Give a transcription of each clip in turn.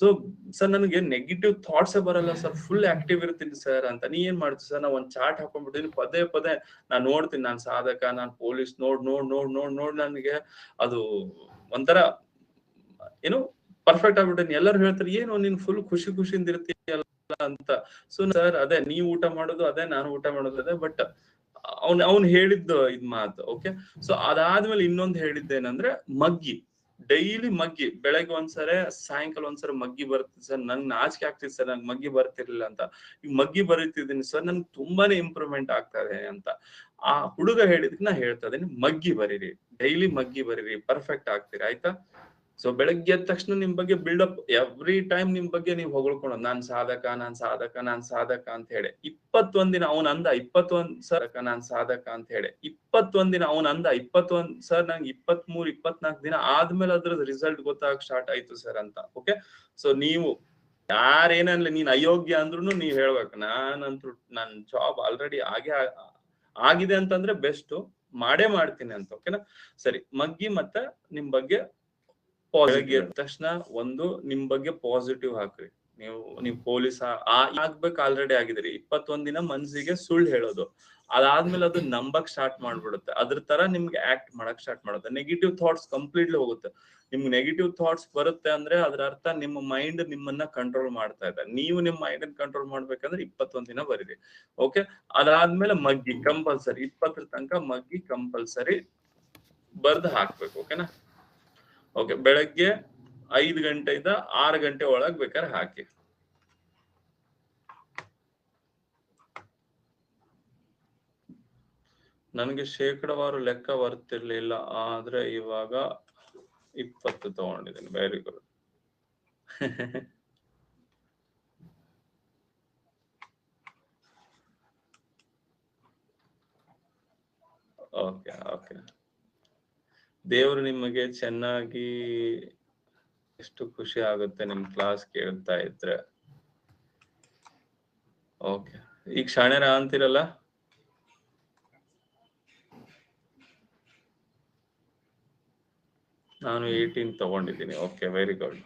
So sir ನನಗೆ negative thoughts ಬರಲ್ಲ sir full active ಇರ್ತೀನಿ ಸರ್ ಅಂತ. ನೀ ಏನ್ ಮಾಡ್ತೀನಿ ಸರ್ ನಾ ಒಂದ್ ಚಾರ್ಟ್ ಹಾಕೊಂಡ್ಬಿಟ್ಟಿನಿ ಪದೇ ಪದೇ ನಾನ್ ನೋಡ್ತೀನಿ, ನಾನ್ ಸಾಧಕ, ನಾನ್ ಪೊಲೀಸ್ ನೋಡ್ ನೋಡ್ ನೋಡ್ ನೋಡ್ ನೋಡ್ ನನಗೆ. ಅದು ಒಂಥರ, ಏನು ಪರ್ಫೆಕ್ಟ್ ಆಗ್ಬಿಟ್ಟಿನಿ ಎಲ್ಲರೂ ಹೇಳ್ತಾರೆ, ಏನು, ನೀನ್ ಫುಲ್ ಖುಷಿ ಖುಷಿಯಿಂದ ಇರ್ತೀಯಲ್ಲ ಅಂತ. ಸೊ ಸರ್ ಅದೇ, ನೀ ಊಟ ಮಾಡೋದು, ಅದೇ, ನಾನು ಊಟ ಮಾಡೋದು, ಅದೇ. ಬಟ್ ಅವ್ನ್ ಅವ್ನ್ ಹೇಳಿದ್ದು ಇದ್ ಮಾತು ಓಕೆ ಸೊ ಅದಾದ್ಮೇಲೆ ಇನ್ನೊಂದ್ ಹೇಳಿದ್ದೇನಂದ್ರೆ, ಮಗ್ಗಿ. ಡೈಲಿ ಮಗ್ಗಿ, ಬೆಳಗ್ಗೆ ಒಂದ್ಸರಿ, ಸಾಯಂಕಾಲ ಒಂದ್ಸರಿ ಮಗ್ಗಿ ಬರುತ್ತೆ ಸರ್. ನಂಗ್ ನಾಚಿಕೆ ಆಗ್ತಿದೆ ಸರ್. ನಂಗೆ ಮಗ್ಗಿ ಬರ್ತಿರ್ಲಿಲ್ಲ ಅಂತ. ಈಗ ಮಗ್ಗಿ ಬರೀತಿದ್ದೀನಿ ಸರ್. ನನ್ಗೆ ತುಂಬಾನೇ ಇಂಪ್ರೂವ್ಮೆಂಟ್ ಆಗ್ತಾ ಇದೆ ಅಂತ. ಆ ಹುಡುಗ ಹೇಳಿದಕ್ಕೆ ನಾ ಹೇಳ್ತಾ ಇದೀನಿ ಮಗ್ಗಿ ಬರೀರಿ. ಡೈಲಿ ಮಗ್ಗಿ ಬರೀರಿ. ಪರ್ಫೆಕ್ಟ್ ಆಗ್ತೀರಿ. ಆಯ್ತಾ? ಸೊ ಬೆಳಗ್ಗೆ ಎದ್ದ ತಕ್ಷಣ ನಿಮ್ ಬಗ್ಗೆ ಬಿಲ್ಡಪ್ ಎವ್ರಿ ಟೈಮ್ ನಿಮ್ ಬಗ್ಗೆ ನೀವು ಹೊಗಳ್ಕೊಳೋದು ನಾನ್ ಸಾಧಕ ನಾನ್ ಸಾಧಕ ನಾನ್ ಸಾಧಕ ಅಂತ ಹೇಳಿ. ಇಪ್ಪತ್ತೊಂದ್ ದಿನ ಅವನ್ ಅಂದ, ಇಪ್ಪತ್ತೊಂದ್ ಸರ್ ನಾನ್ ಸಾಧಕ ಅಂತ ಹೇಳಿ. ಇಪ್ಪತ್ತೊಂದ್ ದಿನ ಅವನ್ ಅಂದ, ಇಪ್ಪತ್ತೊಂದ್ ಸರ್, ನಂಗೆ ಇಪ್ಪತ್ ಮೂರ್ ಇಪ್ಪತ್ನಾಲ್ಕು ದಿನ ಆದ್ಮೇಲೆ ಅದ್ರದ್ ರಿಸಲ್ಟ್ ಗೊತ್ತಾಗ ಸ್ಟಾರ್ಟ್ ಆಯ್ತು ಸರ್ ಅಂತ. ಓಕೆ ಸೊ ನೀವು ಯಾರೇನಲ್ಲ ನೀನ್ ಅಯೋಗ್ಯ ಅಂದ್ರೂ ನೀವ್ ಹೇಳ್ಬೇಕು ನಾನಂತೂ ನನ್ ಜಾಬ್ ಆಲ್ರೆಡಿ ಆಗೇ ಆಗಿದೆ ಅಂತಂದ್ರೆ ಬೆಸ್ಟ್ ಮಾಡೇ ಮಾಡ್ತೀನಿ ಅಂತ. ಓಕೆನಾ ಸರಿ, ಮಗ್ಗಿ ಮತ್ತೆ ನಿಮ್ ಬಗ್ಗೆ ಬೆಳಗ್ಗೆ ಎದ್ದ ತಕ್ಷಣ ಒಂದು ನಿಮ್ ಬಗ್ಗೆ ಪಾಸಿಟಿವ್ ಹಾಕ್ರಿ. ನೀವು ನೀವು ಪೊಲೀಸ್ ಆಗ್ಬೇಕು ಆಲ್ರೆಡಿ ಆಗಿದ್ರಿ ಇಪ್ಪತ್ತೊಂದ್ ದಿನ ಮನ್ಸಿಗೆ ಸುಳ್ಳು ಹೇಳೋದು. ಅದಾದ್ಮೇಲೆ ಅದು ನಂಬಕ್ ಸ್ಟಾರ್ಟ್ ಮಾಡ್ಬಿಡುತ್ತೆ. ಅದ್ರ ತರ ನಿಮ್ಗೆ ಆಕ್ಟ್ ಮಾಡಕ್ ಸ್ಟಾರ್ಟ್ ಮಾಡುತ್ತೆ. ನೆಗೆಟಿವ್ ಥಾಟ್ಸ್ ಕಂಪ್ಲೀಟ್ಲಿ ಹೋಗುತ್ತೆ. ನಿಮ್ಗೆ ನೆಗೆಟಿವ್ ಥಾಟ್ಸ್ ಬರುತ್ತೆ ಅಂದ್ರೆ ಅದ್ರ ಅರ್ಥ ನಿಮ್ಮ ಮೈಂಡ್ ನಿಮ್ಮನ್ನ ಕಂಟ್ರೋಲ್ ಮಾಡ್ತಾ ಇದೆ. ನೀವು ನಿಮ್ಮ ಮೈಂಡ್ ಕಂಟ್ರೋಲ್ ಮಾಡ್ಬೇಕಂದ್ರೆ ಇಪ್ಪತ್ತೊಂದ್ ದಿನ ಬರೀರಿ. ಓಕೆ ಅದಾದ್ಮೇಲೆ ಮಗ್ಗಿ ಕಂಪಲ್ಸರಿ ಇಪ್ಪತ್ತರ ತನಕ ಮಗ್ಗಿ ಕಂಪಲ್ಸರಿ ಬರ್ದು ಹಾಕ್ಬೇಕು. ಓಕೆನಾ ಓಕೆ ಬೆಳಗ್ಗೆ ಐದು ಗಂಟೆಯಿಂದ ಆರು ಗಂಟೆ ಒಳಗ್ ಬೇಕಾದ್ರೆ ಹಾಕಿ. ನನಗೆ ಶೇಕಡವಾರು ಲೆಕ್ಕ ಬರ್ತಿರ್ಲಿಲ್ಲ, ಆದ್ರೆ ಇವಾಗ ಇಪ್ಪತ್ತು ತಗೊಂಡಿದ್ದೀನಿ ವೆರಿ ಗುಡ್ ಓಕೆ ಓಕೆ ದೇವರು ನಿಮಗೆ ಚೆನ್ನಾಗಿ ಎಷ್ಟು ಖುಷಿ ಆಗುತ್ತೆ ನಿಮ್ ಕ್ಲಾಸ್ ಕೇಳ್ತಾ ಇದ್ರೆ. ಓಕೆ ಈಗ ಶಾಣೆರ ಅಂತಿರಲ್ಲ? ನಾನು ಏಯ್ಟೀನ್ ತಗೊಂಡಿದ್ದೀನಿ. ಓಕೆ ವೆರಿ ಗುಡ್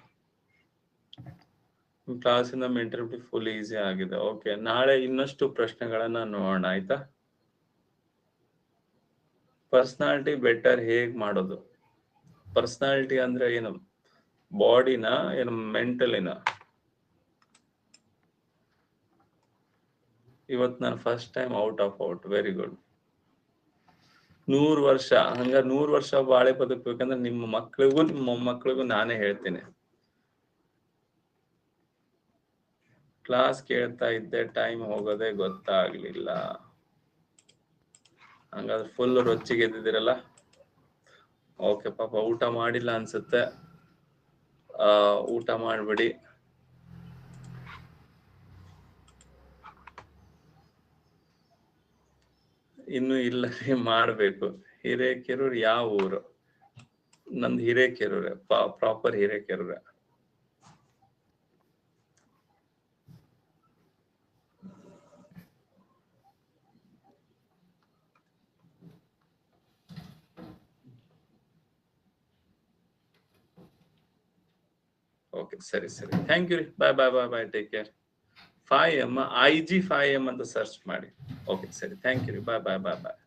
ಕ್ಲಾಸಿಂದ ಇಂಟರ್ವ್ಯೂ ಫುಲ್ ಈಸಿ ಆಗಿದೆ. ಓಕೆ ನಾಳೆ ಇನ್ನಷ್ಟು ಪ್ರಶ್ನೆಗಳನ್ನ ನೋಡೋಣ, ಆಯ್ತಾ? ಪರ್ಸನಾಲಿಟಿ ಬೆಟರ್ ಹೇಗ್ ಮಾಡೋದು? ಪರ್ಸ್ನಾಲಿಟಿ ಅಂದ್ರೆ ಏನು? ಬಾಡಿನ ಏನು ಮೆಂಟಲಿನ ಇವತ್ ನಾನು first time out of out very good ನೂರ್ ವರ್ಷ ಹಂಗ ನೂರ್ ವರ್ಷ ಬಾಳೆ ಬದುಕ್ಬೇಕಂದ್ರೆ ನಿಮ್ಮ ಮಕ್ಳಿಗೂ, ನಿಮ್ಮ ಮೊಮ್ಮಕ್ಳಿಗೂ ನಾನೇ ಹೇಳ್ತೀನಿ. ಕ್ಲಾಸ್ ಕೇಳ್ತಾ ಇದ್ದೆ ಟೈಮ್ ಹೋಗೋದೇ ಗೊತ್ತಾಗ್ಲಿಲ್ಲ. ಹಂಗಾದ್ರೆ ಫುಲ್ ರೊಚ್ಚಿಗೆ ಎದ್ದಿದ್ದೀರಲ್ಲ? ಓಕೆ ಪಾಪ ಊಟ ಮಾಡಿಲ್ಲ ಅನ್ಸುತ್ತೆ. ಆ, ಊಟ ಮಾಡ್ಬಿಡಿ. ಇನ್ನು ಇಲ್ಲ ರೀ ಮಾಡ್ಬೇಕು. ಹಿರೇಕೆರೂರ್ ಯಾವ ಊರು? ನಂದು ಹಿರೇಕೆರೂರೆ ಪ್ರಾಪರ್ ಹಿರೇಕೆರೂರೆ. ಓಕೆ, ಸರಿ ಸರಿ. Thank you bye bye bye bye take care five M I G five M ಅಂತ ಸರ್ಚ್ ಮಾಡಿ. ಓಕೆ ಸರಿ. Thank you bye bye bye bye